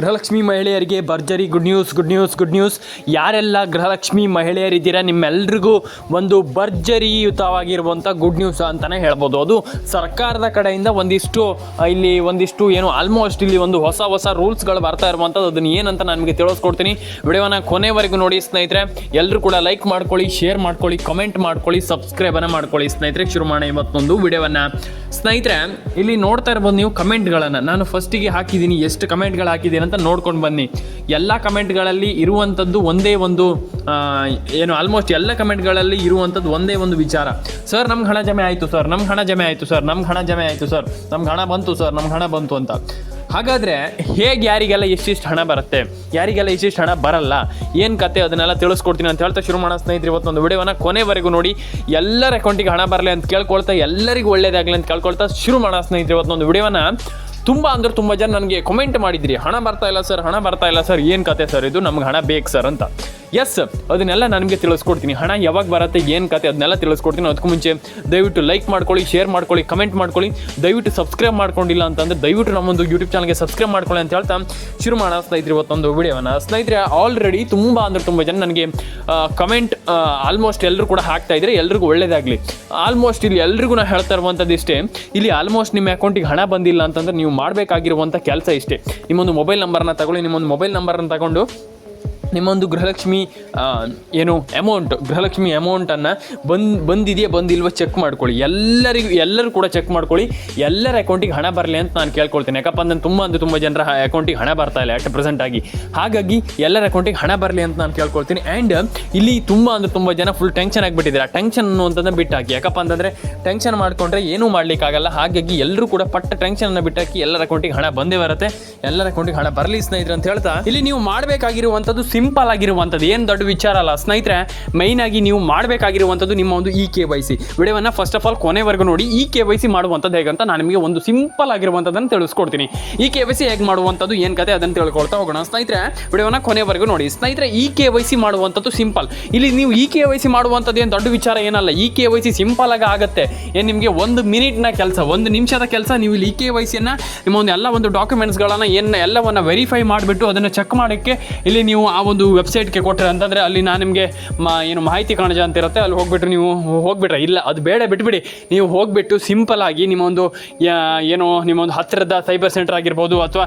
ಗೃಹಲಕ್ಷ್ಮಿ ಮಹಿಳೆಯರಿಗೆ ಭರ್ಜರಿ good news good news good news ಯಾರೆಲ್ಲ ಗೃಹಲಕ್ಷ್ಮಿ ಮಹಿಳೆಯರಿದ್ದೀರಾ, ನಿಮ್ಮೆಲ್ರಿಗೂ ಒಂದು ಭರ್ಜರಿಯುತವಾಗಿರುವಂಥ ಗುಡ್ ನ್ಯೂಸ್ ಅಂತಲೇ ಹೇಳ್ಬೋದು. ಅದು ಸರ್ಕಾರದ ಕಡೆಯಿಂದ ಒಂದಿಷ್ಟು ಇಲ್ಲಿ ಒಂದಿಷ್ಟು ಏನು ಆಲ್ಮೋಸ್ಟ್ ಇಲ್ಲಿ ಒಂದು ಹೊಸ ಹೊಸ ರೂಲ್ಸ್ಗಳು ಬರ್ತಾ ಇರುವಂಥದ್ದು ಅದನ್ನು ಏನಂತ ನಾನು ನಿಮಗೆ ತಿಳಿಸ್ಕೊಡ್ತೀನಿ. ವಿಡಿಯೋನ ಕೊನೆವರೆಗೂ ನೋಡಿ ಸ್ನೇಹಿತರೆ ಎಲ್ಲರೂ ಕೂಡ ಲೈಕ್ ಮಾಡ್ಕೊಳ್ಳಿ ಶೇರ್ ಮಾಡ್ಕೊಳ್ಳಿ ಕಮೆಂಟ್ ಮಾಡ್ಕೊಳ್ಳಿ ಸಬ್ಸ್ಕ್ರೈಬನ್ನು ಮಾಡ್ಕೊಳ್ಳಿ ಸ್ನೇಹಿತರೆ. ಶುರು ಮಾಡೋಣ ಇವತ್ತೊಂದು ವಿಡಿಯೋವನ್ನು. ಸ್ನೇಹಿತರೆ, ಇಲ್ಲಿ ನೋಡ್ತಾ ಇರ್ಬೋದು ನೀವು ಕಮೆಂಟ್ಗಳನ್ನು ನಾನು ಫಸ್ಟಿಗೆ ಹಾಕಿದ್ದೀನಿ, ಎಷ್ಟು ಕಮೆಂಟ್ಗಳು ಹಾಕಿದ್ದೀನಿ ಅಂತ ನೋಡ್ಕೊಂಡು ಬನ್ನಿ. ಎಲ್ಲ ಕಮೆಂಟ್ಗಳಲ್ಲಿ ಇರುವಂಥದ್ದು ಒಂದೇ ಒಂದು ಏನು ಆಲ್ಮೋಸ್ಟ್ ಎಲ್ಲ ಕಮೆಂಟ್ಗಳಲ್ಲಿ ಇರುವಂಥದ್ದು ಒಂದೇ ಒಂದು ವಿಚಾರ. ಸರ್ ನಮ್ಗೆ ಹಣ ಜಮೆ ಆಯಿತು ಸರ್ ನಮ್ಗೆ ಹಣ ಜಮೆ ಆಯಿತು ಸರ್ ನಮ್ಗೆ ಹಣ ಜಮೆ ಆಯಿತು ಸರ್ ನಮ್ಗೆ ಹಣ ಬಂತು ಸರ್ ನಮ್ಗೆ ಹಣ ಬಂತು ಅಂತ. ಹಾಗಾದರೆ ಹೇಗೆ ಯಾರಿಗೆಲ್ಲ ಎಷ್ಟಿಷ್ಟು ಹಣ ಬರುತ್ತೆ? ಯಾರಿಗೆಲ್ಲ ಇಷ್ಟಿಷ್ಟು ಹಣ ಬರಲ್ಲ? ಏನು ಕತೆ ಅದನ್ನೆಲ್ಲ ತಿಳಿಸ್ಕೊಡ್ತೀನಿ ಅಂತ ಹೇಳ್ತಾ ಶುರು ಮಾಡೋ ಸ್ನೇಹಿತರು ಇವತ್ತೊಂದು ವಿಡಿಯೋನ. ಕೊನೆವರೆಗೂ ನೋಡಿ, ಎಲ್ಲರ ಅಕೌಂಟಿಗೆ ಹಣ ಬರಲಿ ಅಂತ ಕೇಳ್ಕೊಳ್ತಾ, ಎಲ್ಲರಿಗೂ ಒಳ್ಳೇದಾಗಲಿ ಅಂತ ಕೇಳ್ಕೊಳ್ತಾ ಶುರು ಮಾಡೋ ಸ್ನೇಹಿತರು ಇವತ್ತೊಂದು ವಿಡಿಯೋನ. ತುಂಬ ಅಂದ್ರೆ ತುಂಬ ಜನ ನನಗೆ ಕಮೆಂಟ್ ಮಾಡಿದ್ರಿ, ಹಣ ಬರ್ತಾ ಇಲ್ಲ ಸರ್, ಹಣ ಬರ್ತಾ ಇಲ್ಲ ಸರ್, ಏನು ಕತೆ ಸರ್ ಇದು? ನಮ್ಗೆ ಹಣ ಬೇಕು ಸರ್ ಅಂತ. ಎಸ್ ಅದನ್ನೆಲ್ಲ ನಾನು ನಿಮಗೆ ತಿಳಿಸ್ಕೊಡ್ತೀನಿ. ಹಣ ಯಾವಾಗ ಬರುತ್ತೆ, ಏನು ಕತೆ, ಅದನ್ನೆಲ್ಲ ತಿಳಿಸ್ಕೊಡ್ತೀನಿ. ಅದಕ್ಕೂ ಮುಂಚೆ ದಯವಿಟ್ಟು ಲೈಕ್ ಮಾಡ್ಕೊಳ್ಳಿ ಶೇರ್ ಮಾಡ್ಕೊಳ್ಳಿ ಕಮೆಂಟ್ ಮಾಡ್ಕೊಳ್ಳಿ. ದಯವಿಟ್ಟು ಸಬ್ಸ್ಕ್ರೈಬ್ ಮಾಡ್ಕೊಂಡಿಲ್ಲ ಅಂತಂದರೆ ದಯವಿಟ್ಟು ನಮ್ಮೊಂದು ಯೂಟ್ಯೂಬ್ ಚಾನಲ್ಗೆ ಸಬ್ಸ್ಕ್ರೈಬ್ ಮಾಡ್ಕೊಳ್ಳಿ ಅಂತ ಹೇಳ್ತಾ ಶುರು ಮಾಡೋಣ ಸ್ನೇಹಿತರೆ ಇವತ್ತೊಂದು ವಿಡಿಯೋನ ಸ್ನೇಹಿತರೆ ಆಲ್ರೆಡಿ ತುಂಬ ಅಂದ್ರೆ ತುಂಬ ಜನ ನನಗೆ ಕಮೆಂಟ್ ಆಲ್ಮೋಸ್ಟ್ ಎಲ್ಲರೂ ಕೂಡ ಹಾಕ್ತಾ ಇದ್ರೆ ಎಲ್ರಿಗೂ ಒಳ್ಳೇದಾಗಲಿ. ಆಲ್ಮೋಸ್ಟ್ ಇಲ್ಲಿ ಎಲ್ರಿಗೂ ನಾನು ಹೇಳ್ತಾ ಇರುವಂಥದ್ದು ಇಷ್ಟೇ. ಇಲ್ಲಿ ಆಲ್ಮೋಸ್ಟ್ ನಿಮ್ಮ ಅಕೌಂಟಿಗೆ ಹಣ ಬಂದಿಲ್ಲ ಅಂತಂದ್ರೆ ನೀವು ಮಾಡಬೇಕಾಗಿರುವಂಥ ಕೆಲಸ ಇಷ್ಟೇ. ನಿಮ್ಮೊಂದು ಮೊಬೈಲ್ ನಂಬರ್ನ ತಗೊಳ್ಳಿ, ನಿಮ್ಮೊಂದು ಮೊಬೈಲ್ ನಂಬರ್ನ ತಗೊಂಡು ನಿಮ್ಮೊಂದು ಗೃಹಲಕ್ಷ್ಮಿ ಏನು ಅಮೌಂಟ್ ಗೃಹಲಕ್ಷ್ಮಿ ಅಮೌಂಟನ್ನು ಬಂದ್, ಬಂದಿದೆಯಾ, ಬಂದಿಲ್ವೋ ಚೆಕ್ ಮಾಡ್ಕೊಳ್ಳಿ. ಎಲ್ಲರಿಗೂ, ಎಲ್ಲರೂ ಕೂಡ ಚೆಕ್ ಮಾಡ್ಕೊಳ್ಳಿ. ಎಲ್ಲರ ಅಕೌಂಟಿಗೆ ಹಣ ಬರಲಿ ಅಂತ ನಾನು ಕೇಳ್ಕೊಳ್ತೀನಿ. ಯಾಕಪ್ಪ ಅಂದ್ರೆ ತುಂಬ ಅಂದರೆ ತುಂಬ ಜನರ ಅಕೌಂಟಿಗೆ ಹಣ ಬರ್ತಾ ಇಲ್ಲ ಅಟ್ ಪ್ರೆಸೆಂಟ್ ಆಗಿ. ಹಾಗಾಗಿ ಎಲ್ಲರ ಅಕೌಂಟಿಗೆ ಹಣ ಬರಲಿ ಅಂತ ನಾನು ಕೇಳ್ಕೊಳ್ತೀನಿ. ಆ್ಯಂಡ್ ಇಲ್ಲಿ ತುಂಬ ಅಂದರೆ ತುಂಬ ಜನ ಫುಲ್ ಟೆನ್ಷನ್ ಆಗಿಬಿಟ್ಟಿದ್ದಾರೆ. ಆ ಟೆನ್ಷನ್ ಅನ್ನುವಂಥದ್ದನ್ನ ಬಿಟ್ಟಾಕಿ. ಯಾಕಪ್ಪ ಅಂತಂದರೆ ಟೆನ್ಷನ್ ಮಾಡಿಕೊಂಡ್ರೆ ಏನೂ ಮಾಡಲಿಕ್ಕಾಗಲ್ಲ. ಹಾಗಾಗಿ ಎಲ್ಲರೂ ಕೂಡ ಪಟ್ಟ ಟೆನ್ಷನನ್ನು ಬಿಟ್ಟಾಕಿ ಎಲ್ಲರ ಅಕೌಂಟಿಗೆ ಹಣ ಬಂದೇ ಬರುತ್ತೆ. ಎಲ್ಲರ ಅಕೌಂಟಿಗೆ ಹಣ ಬರಲಿ ಸ್ನೇಹಿತರು ಅಂತ ಹೇಳ್ತಾ. ಇಲ್ಲಿ ನೀವು ಮಾಡಬೇಕಾಗಿರುವಂಥದ್ದು ಸಿಂಪಲ್ ಆಗಿರುವಂಥದ್ದು ಏನು ದೊಡ್ಡ ವಿಚಾರ ಅಲ್ಲ. ಸ್ನೇಹಿತರೆ ಮೈನ್ ಆಗಿ ನೀವು ಮಾಡಬೇಕಾಗಿರುವಂಥದ್ದು ನಿಮ್ಮ ಒಂದು ಇ ಕೆ ವೈ ಸಿ. ವಿಡಿಯೋವನ್ನು ಫಸ್ಟ್ ಆಫ್ ಆಲ್ ಕೊನೆವರೆಗೂ ನೋಡಿ. ಇ ಕೆ ವೈ ಸಿ ಮಾಡುವಂಥದ್ದು ಹೇಗಂತ ನಾನು ನಿಮಗೆ ಒಂದು ಸಿಂಪಲ್ ಆಗಿರುವಂಥದ್ದನ್ನು ತಿಳಿಸ್ಕೊಡ್ತೀನಿ. ಇ ಕೆ ವೈ ಸಿ ಹೇಗೆ ಮಾಡುವಂಥದ್ದು, ಏನು ಕತೆ ಅದನ್ನು ತಿಳ್ಕೊಳ್ತಾ ಹೋಗೋಣ. ಸ್ನೇಹಿತರೆ ವಿಡಿಯೋನ ಕೊನೆವರೆಗೂ ನೋಡಿ. ಸ್ನೇಹಿತರೆ ಇ ಕೆ ವೈ ಸಿ ಮಾಡುವಂಥದ್ದು ಸಿಂಪಲ್. ಇಲ್ಲಿ ನೀವು ಇ ಕೆ ವೈ ಸಿ ಮಾಡುವಂಥದ್ದು ಏನು ದೊಡ್ಡ ವಿಚಾರ ಏನಲ್ಲ. E K Y C simple ಆಗಿ ಆಗುತ್ತೆ. ಏನು ನಿಮಗೆ ಒಂದು ಮಿನಿಟ್ನ ಕೆಲಸ, ಒಂದು ನಿಮಿಷದ ಕೆಲಸ ನೀವು ಇಲ್ಲಿ ಇ ಕೆ ವೈ ಸಿಯನ್ನು, ನಿಮ್ಮ ಒಂದು ಎಲ್ಲ ಒಂದು ಡಾಕ್ಯುಮೆಂಟ್ಸ್ಗಳನ್ನು ಏನು ಎಲ್ಲವನ್ನು ವೆರಿಫೈ ಮಾಡಿಬಿಟ್ಟು ಅದನ್ನು ಚೆಕ್ ಮಾಡೋಕ್ಕೆ ಇಲ್ಲಿ ನೀವು ಆ ಒಂದು ವೆಬ್ಸೈಟ್ಗೆ ಕೊಟ್ಟರೆ ಅಂತಂದರೆ ಅಲ್ಲಿ ನಾನು ನಿಮಗೆ ಮಾ ಏನು ಮಾಹಿತಿ ಕಾಣಜ ಅಂತ ಇರುತ್ತೆ, ಅಲ್ಲಿ ಹೋಗ್ಬಿಟ್ಟು ನೀವು ಹೋಗ್ಬಿಟ್ರೆ. ಇಲ್ಲ, ಅದು ಬೇಡ, ಬಿಟ್ಬಿಡಿ. ನೀವು ಹೋಗ್ಬಿಟ್ಟು ಸಿಂಪಲ್ ಆಗಿ ನಿಮ್ಮ ಒಂದು ಯಾ- ಏನು ನಿಮ್ಮ ಒಂದು ಹತ್ತಿರದ ಸೈಬರ್ ಸೆಂಟರ್ ಆಗಿರ್ಬೋದು ಅಥವಾ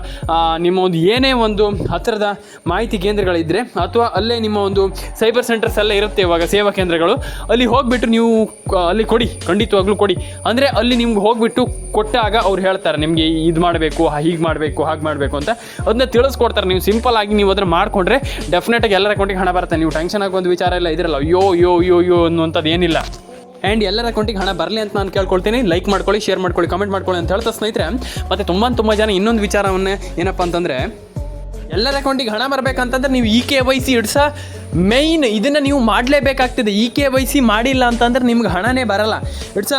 ನಿಮ್ಮ ಒಂದು ಏನೇ ಒಂದು ಹತ್ತಿರದ ಮಾಹಿತಿ ಕೇಂದ್ರಗಳಿದ್ದರೆ ಅಥವಾ ಅಲ್ಲೇ ನಿಮ್ಮ ಒಂದು ಸೈಬರ್ ಸೆಂಟರ್ಸ್ ಎಲ್ಲ ಇರುತ್ತೆ ಇವಾಗ ಸೇವಾ ಕೇಂದ್ರಗಳು, ಅಲ್ಲಿ ಹೋಗಿಬಿಟ್ಟು ನೀವು ಅಲ್ಲಿ ಕೊಡಿ, ಖಂಡಿತವಾಗ್ಲೂ ಕೊಡಿ. ಅಂದರೆ ಅಲ್ಲಿ ನಿಮ್ಗೆ ಹೋಗ್ಬಿಟ್ಟು ಕೊಟ್ಟಾಗ ಅವ್ರು ಹೇಳ್ತಾರೆ, ನಿಮಗೆ ಇದು ಮಾಡಬೇಕು, ಹೀಗೆ ಮಾಡಬೇಕು, ಹಾಗೆ ಮಾಡಬೇಕು ಅಂತ. ಅದನ್ನ ತಿಳಿಸ್ಕೊಡ್ತಾರೆ. ನೀವು ಸಿಂಪಲ್ ಆಗಿ ನೀವು ಅದನ್ನು ಮಾಡಿಕೊಂಡ್ರೆ ಡೆಫಿನೆಟಾಗಿ ಎಲ್ಲರ ಅಕೌಂಟಿಗೆ ಹಣ ಬರುತ್ತೆ. ನೀವು ಟೆನ್ಷನ್ ಆಗೋ ಒಂದು ವಿಚಾರ ಇಲ್ಲ, ಇದ್ರಲ್ಲ, ಅಯ್ಯೋ ಯೋ ಯೋ ಯೋ ಅನ್ನುವಂಥದ್ದು ಏನಿಲ್ಲ. ಆ್ಯಂಡ್ ಎಲ್ಲರ ಅಕೌಂಟಿಗೆ ಹಣ ಬರಲಿ ಅಂತ ನಾನು ಕೇಳ್ಕೊಳ್ತೀನಿ. ಲೈಕ್ ಮಾಡ್ಕೊಳ್ಳಿ ಶೇರ್ ಮಾಡ್ಕೊಳ್ಳಿ ಕಮೆಂಟ್ ಮಾಡ್ಕೊಳ್ಳಿ ಅಂತ ಹೇಳ್ತಾ ಸ್ನೇಹಿತರೆ. ಮತ್ತು ತುಂಬ ತುಂಬ ಜನ ಇನ್ನೊಂದು ವಿಚಾರವನ್ನೇ ಏನಪ್ಪ ಅಂತಂದರೆ, ಎಲ್ಲರ ಅಕೌಂಟಿಗೆ ಹಣ ಬರಬೇಕಂತಂದ್ರೆ ನೀವು E K Y C ಇಡ್ಸ? Main ಇದನ್ನು ನೀವು ಮಾಡಲೇಬೇಕಾಗ್ತದೆ. ಇ ಕೆ ವೈ ಸಿ ಮಾಡಿಲ್ಲ ಅಂತಂದ್ರೆ ನಿಮ್ಗೆ ಹಣನೇ ಬರಲ್ಲ. ಇಟ್ಸ್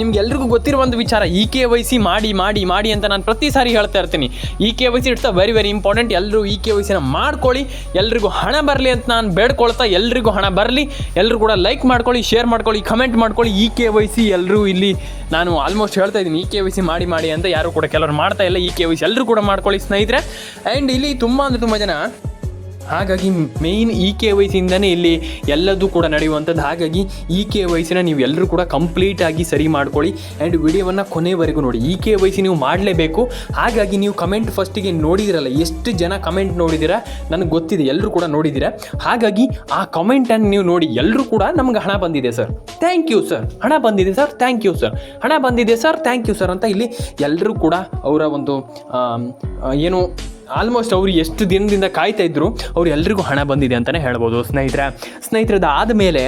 ನಿಮ್ಗೆ ಎಲ್ರಿಗೂ ಗೊತ್ತಿರೋ ಒಂದು ವಿಚಾರ. ಇ ಕೆ ವೈ ಸಿ ಮಾಡಿ ಮಾಡಿ ಮಾಡಿ ಅಂತ ನಾನು ಪ್ರತಿ ಸಾರಿ ಹೇಳ್ತಾ ಇರ್ತೀನಿ. E K Y C it's very very important ಎಲ್ಲರೂ ಇ ಕೆ ವೈ ಸಿನ ಮಾಡ್ಕೊಳ್ಳಿ. ಎಲ್ರಿಗೂ ಹಣ ಬರಲಿ ಅಂತ ನಾನು ಬೇಡ್ಕೊಳ್ತಾ ಎಲ್ರಿಗೂ ಹಣ ಬರಲಿ. ಎಲ್ಲರೂ ಕೂಡ ಲೈಕ್ ಮಾಡ್ಕೊಳ್ಳಿ ಶೇರ್ ಮಾಡ್ಕೊಳ್ಳಿ ಕಮೆಂಟ್ ಮಾಡ್ಕೊಳ್ಳಿ. ಇ ಕೆ ವೈ ಸಿ ಎಲ್ಲರೂ ಇಲ್ಲಿ ನಾನು ಆಲ್ಮೋಸ್ಟ್ ಹೇಳ್ತಾ ಇದ್ದೀನಿ. ಇ ಕೆ ವೈ ಸಿ ಮಾಡಿ ಮಾಡಿ ಅಂತ ಯಾರು ಕೂಡ ಕೆಲವರು ಮಾಡ್ತಾ ಇಲ್ಲ. ಇ ಕೆ ವೈ ಸಿ ಎಲ್ಲರೂ ಕೂಡ ಮಾಡ್ಕೊಳ್ಳಿ ಸ್ನೇಹಿತರೆ. ಆ್ಯಂಡ್ ಇಲ್ಲಿ ತುಂಬ ಅಂದರೆ ತುಂಬ ಜನ ಹಾಗಾಗಿ ಮೇಯ್ನ್ ಇ ಕೆ ವೈ ಸಿಯಿಂದನೇ ಇಲ್ಲಿ ಎಲ್ಲದೂ ಕೂಡ ನಡೆಯುವಂಥದ್ದು. ಹಾಗಾಗಿ ಇ ಕೆ ವೈಸಿನ ನೀವು ಎಲ್ಲರೂ ಕೂಡ ಕಂಪ್ಲೀಟಾಗಿ ಸರಿ ಮಾಡ್ಕೊಳ್ಳಿ. ಆ್ಯಂಡ್ ವಿಡಿಯೋವನ್ನು ಕೊನೆವರೆಗೂ ನೋಡಿ. ಇ ಕೆ ವೈ ಸಿ ನೀವು ಮಾಡಲೇಬೇಕು. ಹಾಗಾಗಿ ನೀವು ಕಮೆಂಟ್ ಫಸ್ಟಿಗೆ ನೋಡಿದಿರಲ್ಲ, ಎಷ್ಟು ಜನ ಕಮೆಂಟ್ ನೋಡಿದ್ದೀರಾ ನನಗೆ ಗೊತ್ತಿದೆ, ಎಲ್ಲರೂ ಕೂಡ ನೋಡಿದ್ದೀರಾ ಹಾಗಾಗಿ ಆ ಕಮೆಂಟನ್ನು ನೀವು ನೋಡಿ, ಎಲ್ಲರೂ ಕೂಡ ನಮ್ಗೆ ಹಣ ಬಂದಿದೆ ಸರ್. ಥ್ಯಾಂಕ್ ಯು ಸರ್ ಹಣ ಬಂದಿದೆ ಸರ್ ಥ್ಯಾಂಕ್ ಯು ಸರ್ ಹಣ ಬಂದಿದೆ ಸರ್ ಥ್ಯಾಂಕ್ ಯು ಸರ್ ಅಂತ ಇಲ್ಲಿ ಎಲ್ಲರೂ ಕೂಡ ಅವರ ಒಂದು ಏನು ಆಲ್ಮೋಸ್ಟ್ ಅವರು ಎಷ್ಟು ದಿನದಿಂದ ಕಾಯ್ತಾ ಇದ್ರು, ಅವ್ರು ಎಲ್ರಿಗೂ ಹಣ ಬಂದಿದೆ ಅಂತಲೇ ಹೇಳ್ಬೋದು ಸ್ನೇಹಿತರೆ. ಸ್ನೇಹಿತರದ ಆದಮೇಲೆ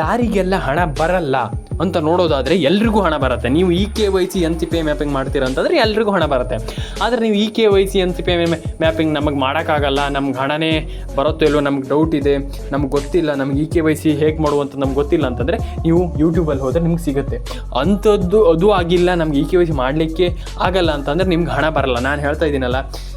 ಯಾರಿಗೆಲ್ಲ ಹಣ ಬರಲ್ಲ ಅಂತ ನೋಡೋದಾದರೆ ಎಲ್ರಿಗೂ ಹಣ ಬರುತ್ತೆ. ನೀವು E K Y C N C P mapping ಮಾಡ್ತೀರಾ ಅಂತಂದರೆ ಎಲ್ರಿಗೂ ಹಣ ಬರುತ್ತೆ. ಆದರೆ ನೀವು E K Y C N C P mapping ನಮಗೆ ಮಾಡೋಕ್ಕಾಗಲ್ಲ, ನಮ್ಗೆ ಹಣನೇ ಬರುತ್ತೋ ಇಲ್ಲೋ ನಮ್ಗೆ ಡೌಟ್ ಇದೆ, ನಮ್ಗೆ ಗೊತ್ತಿಲ್ಲ, ನಮ್ಗೆ ಇ ಕೆ ವೈ ಸಿ ಹೇಗೆ ಮಾಡುವಂಥ ನಮ್ಗೆ ಗೊತ್ತಿಲ್ಲ ಅಂತಂದರೆ ನೀವು ಯೂಟ್ಯೂಬಲ್ಲಿ ಹೋದರೆ ನಿಮ್ಗೆ ಸಿಗುತ್ತೆ. ಅಂಥದ್ದು ಅದು ಆಗಿಲ್ಲ, ನಮ್ಗೆ ಇ ಕೆ ವೈ ಸಿ ಮಾಡಲಿಕ್ಕೆ ಆಗಲ್ಲ ಅಂತಂದರೆ ನಿಮ್ಗೆ ಹಣ ಬರಲ್ಲ. ನಾನು ಹೇಳ್ತಾ ಇದ್ದೀನಲ್ಲ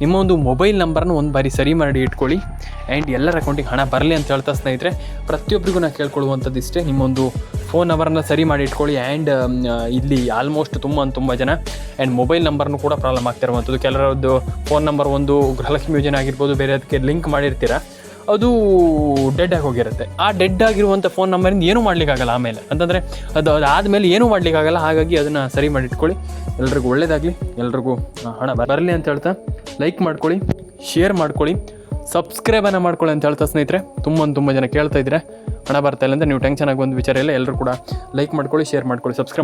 ನಿಮ್ಮ ಒಂದು ಮೊಬೈಲ್ ನಂಬರ್ನ ಒಂದು ಬಾರಿ ಸರಿ ಮಾಡಿ ಇಟ್ಕೊಳ್ಳಿ. ಆ್ಯಂಡ್ ಎಲ್ಲರ ಅಕೌಂಟಿಗೆ ಹಣ ಬರಲಿ ಅಂತ ಹೇಳ್ತಾ ಸ್ನೇಹಿತರೆ ಪ್ರತಿಯೊಬ್ಬರಿಗೂ ನಾನು ಕೇಳ್ಕೊಳ್ಳುವಂಥದ್ದು ಇಷ್ಟೇ, ನಿಮ್ಮೊಂದು ಫೋನ್ ನಂಬರನ್ನ ಸರಿ ಮಾಡಿ ಇಟ್ಕೊಳ್ಳಿ. ಆ್ಯಂಡ್ ಇಲ್ಲಿ ಆಲ್ಮೋಸ್ಟ್ ತುಂಬ ತುಂಬ ಜನ. ಆ್ಯಂಡ್ ಮೊಬೈಲ್ ನಂಬರ್ನು ಕೂಡ ಪ್ರಾಬ್ಲಮ್ ಆಗ್ತಿರುವಂಥದ್ದು ಕೆಲವರದ್ದು ಫೋನ್ ನಂಬರ್ ಒಂದು ಗೃಹಲಕ್ಷ್ಮಿ ಯೋಜನೆ ಆಗಿರ್ಬೋದು, ಬೇರೆ ಅದಕ್ಕೆ ಲಿಂಕ್ ಮಾಡಿರ್ತೀರ. ಅದು ಡೆಡ್ ಆಗಿ ಹೋಗಿರುತ್ತೆ. ಆ ಡೆಡ್ ಆಗಿರುವಂಥ ಫೋನ್ ನಂಬರಿಂದ ಏನೂ ಮಾಡ್ಲಿಕ್ಕಾಗಲ್ಲ ಆಮೇಲೆ. ಅಂತಂದರೆ ಅದು ಅದಾದಮೇಲೆ ಏನೂ ಮಾಡ್ಲಿಕ್ಕಾಗಲ್ಲ, ಹಾಗಾಗಿ ಅದನ್ನು ಸರಿ ಮಾಡಿ ಇಟ್ಕೊಳ್ಳಿ ಎಲ್ರಿಗೂ ಒಳ್ಳೇದಾಗಲಿ, ಎಲ್ರಿಗೂ ಹಣ ಬರಲಿ ಅಂತ ಹೇಳ್ತಾ ಲೈಕ್ ಮಾಡ್ಕೊಳ್ಳಿ ಶೇರ್ ಮಾಡ್ಕೊಳ್ಳಿ ಸಬ್ಸ್ಕ್ರೈಬನ್ನು ಮಾಡ್ಕೊಳ್ಳಿ ಅಂತ ಹೇಳ್ತಾ ಸ್ನೇಹಿತರೆ. ತುಂಬ ತುಂಬ ಜನ ಕೇಳ್ತಾ ಇದ್ರೆ ಹಣ ಬರ್ತಾ ಇಲ್ಲ ಅಂದರೆ ನೀವು ಟೆನ್ಷನ್ ಆಗಿ ಒಂದು ವಿಚಾರ ಇಲ್ಲ ಎಲ್ಲರೂ ಕೂಡ ಲೈಕ್ ಮಾಡ್ಕೊಳ್ಳಿ ಶೇರ್ ಮಾಡ್ಕೊಳ್ಳಿ ಸಬ್ಸ್ಕ್ರೈಬ್